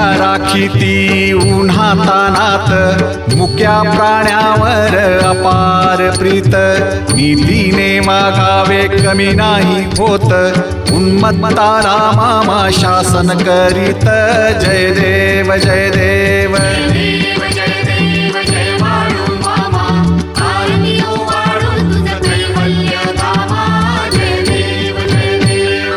मेढ्या राखी ती उन्हातानात मुक्या प्राण्यावर अपार प्रीत. नीतीने मागावे कमी नाही होत. उन्मत्ताला मामा शासन करीत. जय देव जय देव